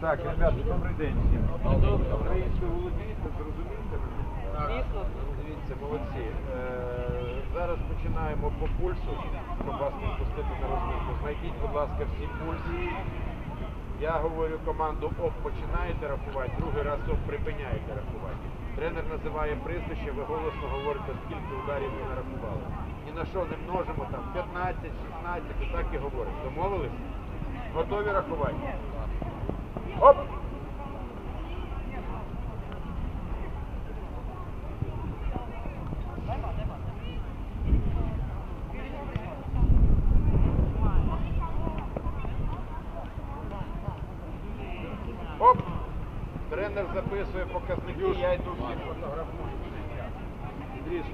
Так, ребята, добрий день всім. Українською володієте, зрозумієте? Звісно. Дивіться, молодці. Е, зараз починаємо по пульсу, щоб вас не пустити на розминку. Знайдіть, будь ласка, всі пульси. Я говорю команду ОП починаєте рахувати, другий раз ОП припиняєте рахувати. Тренер називає прізвище, ви голосно говорите, скільки ударів ви нарахували. Ні на що не множимо там 15, 16 і так і говоримо. Домовились? Готові рахувати? Оп! Оп! Тренер записує показники, я йду всіх фотографую. Ідріс.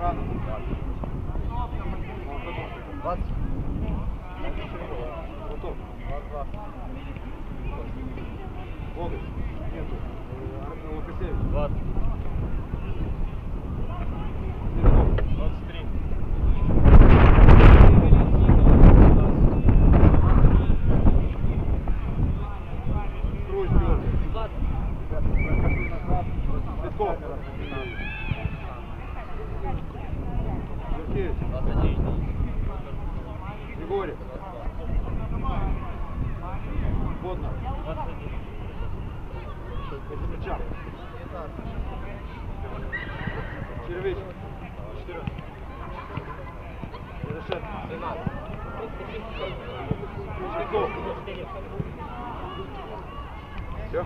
Рано. 20. Гоголь. Нету. Лукасевич. 20. Григорьев. Червич. 14. Ярошенко. 13. Ключников. Все?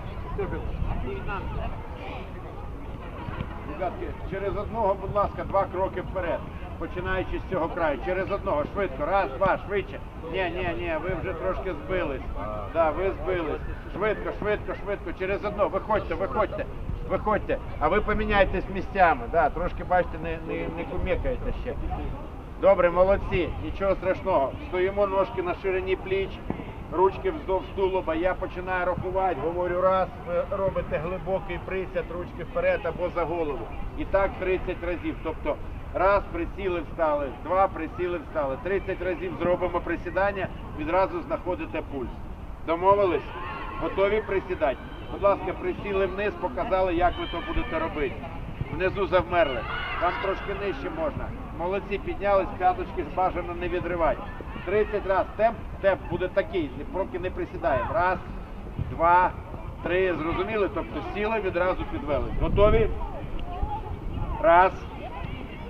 Ребятки, через одного, будь ласка, два кроки вперед. Починаючи з цього краю. Через одного, швидко. Раз, два, швидше. Ні, ні, ні, ви вже трошки збились. Да, ви збились. Швидко, швидко, швидко. Через одного. Виходьте, виходьте, виходьте. А ви поміняйтесь місцями. Да, трошки, бачите, не, не, не кумекаєте ще. Добре, молодці, нічого страшного. Стоїмо ножки на ширині пліч, ручки вздовж тулуба. Я починаю рахувати, говорю раз, ви робите глибокий присяд, ручки вперед або за голову. І так 30 разів. Тобто раз присіли, встали, два присіли, встали. 30 разів зробимо присідання, відразу знаходите пульс. Домовились? Готові присідати? Будь ласка, присіли вниз, показали, як ви то будете робити. Внизу завмерли. Вам трошки нижче можна. Молодці, піднялись, п'яточки бажано не відривати. 30 разів. Темп, темп буде такий, поки не присідаємо. Раз, два, три. Зрозуміли? Тобто сіли, відразу підвели. Готові? Раз,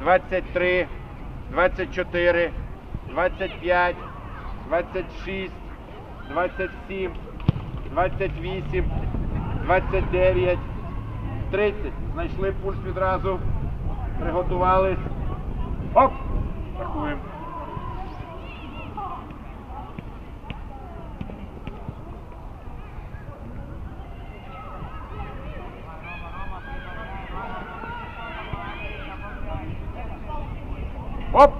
двадцять три, двадцять чотири, двадцять п'ять, двадцять шість, двадцять сім, двадцять вісім, двадцять дев'ять, тридцять. Знайшли пульс відразу. Приготувались. Оп! Рахуємо. Оп!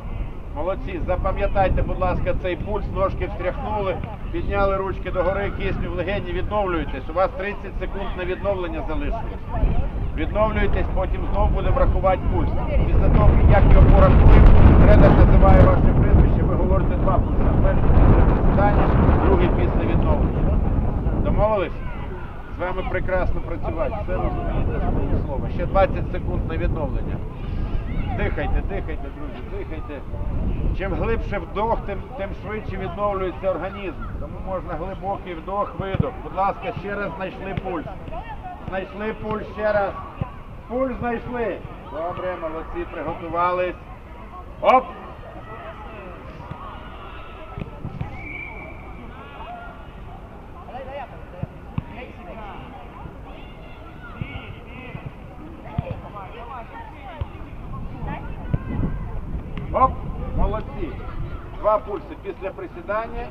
Молодці, запам'ятайте, будь ласка, цей пульс, ножки встряхнули, підняли ручки догори, кисню в легені, відновлюєтесь. У вас 30 секунд на відновлення залишилось. Відновлюєтесь, потім знову будемо рахувати пульс. Після того, як його порахуємо, тренер називає ваше прізвище, ви говорите два пульса. Перший після присідання, другий після відновлення. Домовились? З вами прекрасно працювати. Все розумієте слово. Ще 20 секунд на відновлення. Дихайте, дихайте, друзі, дихайте. Чим глибше вдох, тим, тим швидше відновлюється організм. Тому можна глибокий вдох, видох. Будь ласка, ще раз знайшли пульс. Знайшли пульс ще раз. Пульс знайшли. Добре, молодці, приготувались. Оп! Оп! Молодці. Два пульси після присідання.